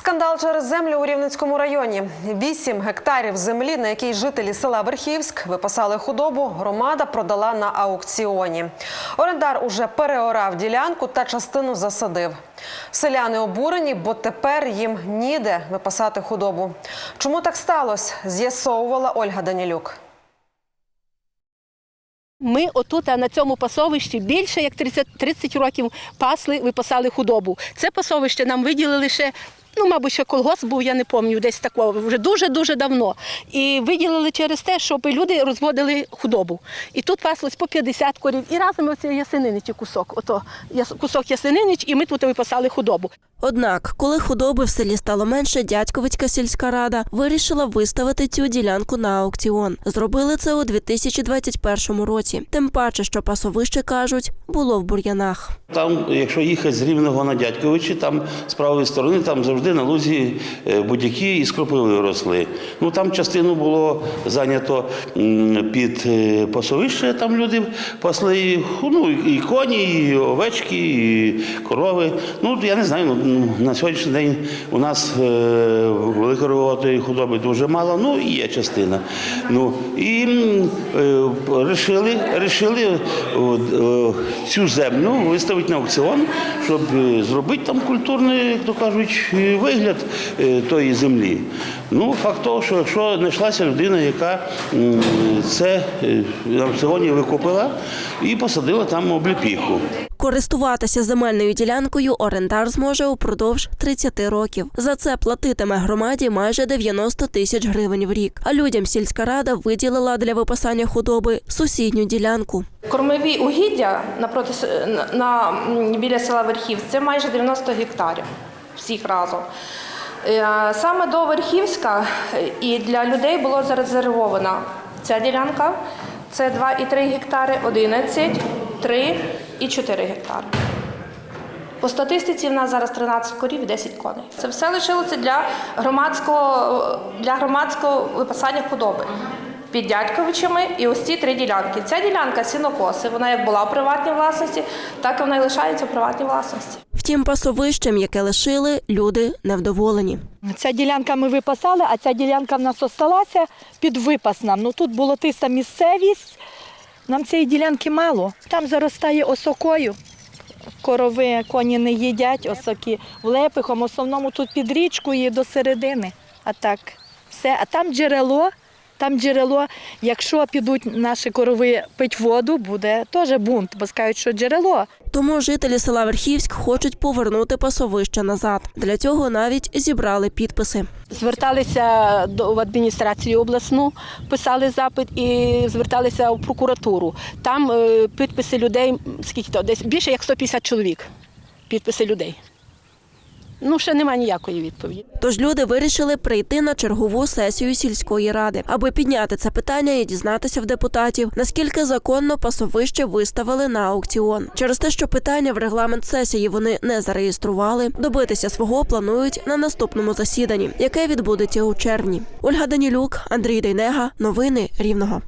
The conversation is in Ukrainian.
Скандал через землю у Рівненському районі. Вісім гектарів землі, на якій жителі села Верхівськ випасали худобу, громада продала на аукціоні. Орендар уже переорав ділянку та частину засадив. Селяни обурені, бо тепер їм ніде випасати худобу. Чому так сталося? З'ясовувала Ольга Данілюк. Ми отут на цьому пасовищі більше як 30, 30 років пасли, випасали худобу. Це пасовище нам виділили ще. Ну, мабуть, ще колгосп був, я не пам'ятаю, десь такого вже дуже-дуже давно. І виділили через те, щоб люди розводили худобу. І тут паслось по 50 корів. І разом оце ясенинич кусок. Ото кусок ясенинич, і ми тут випасали худобу. Однак, коли худоби в селі стало менше, дядьковицька сільська рада вирішила виставити цю ділянку на аукціон. Зробили це у 2021 році. Тим паче, що пасовище кажуть, було в бур'янах. Там, якщо їхати з Рівного на Дядьковичі, там з правої сторони там завжди на лузі е, будь-які і скропили росли. Ну там частину було зайнято під е, пасовище, там люди пасли ну, і коні, і овечки, і корови. Ну я не знаю. На сьогоднішній день у нас е, великоровотої худоби дуже мало, ну і є частина. Ну і м, е, рішили, цю землю виставити на аукціон, щоб е, зробити там культурний, як то кажуть, вигляд тої землі. Ну, факт того, що якщо знайшлася людина, яка це на аукціоні викупила і посадила там обліпіху. Користуватися земельною ділянкою орендар зможе упродовж 30 років. За це платитиме громаді майже 90 тисяч гривень в рік. А людям сільська рада виділила для випасання худоби сусідню ділянку. Кормові угіддя напроти на, на біля села Верхів це майже 90 гектарів всіх разом. Е, Саме до Верхівська е, і для людей було зарезервована ця ділянка. Це 2,3 гектари, 11, 3 і 4 гектари. По статистиці в нас зараз 13 корів і 10 коней. Це все лишилося для громадського, для громадського випасання худоби. Під Дядьковичами і ось ці три ділянки. Ця ділянка сінокоси, вона як була у приватній власності, так і вона і лишається у приватній власності. Втім, пасовищем, яке лишили, люди невдоволені. Ця ділянка ми випасали, а ця ділянка в нас осталася під випас нам. Ну тут болотиста місцевість, нам цієї ділянки мало. Там заростає осокою. Корови, коні не їдять, осоки влепихом. В основному тут під річкою до середини. А так, все. А там джерело, там джерело. Якщо підуть наші корови пить воду, буде теж бунт, бо скажуть, що джерело. Тому жителі села Верхівськ хочуть повернути пасовище назад. Для цього навіть зібрали підписи. Зверталися до в адміністрацію обласну, писали запит і зверталися в прокуратуру. Там е, підписи людей, скільки то, десь більше як 150 чоловік. Підписи людей. Ну, ще немає ніякої відповіді. Тож люди вирішили прийти на чергову сесію сільської ради, аби підняти це питання і дізнатися в депутатів, наскільки законно пасовище виставили на аукціон. Через те, що питання в регламент сесії вони не зареєстрували, добитися свого планують на наступному засіданні, яке відбудеться у червні. Ольга Данілюк, Андрій Дейнега, новини Рівного.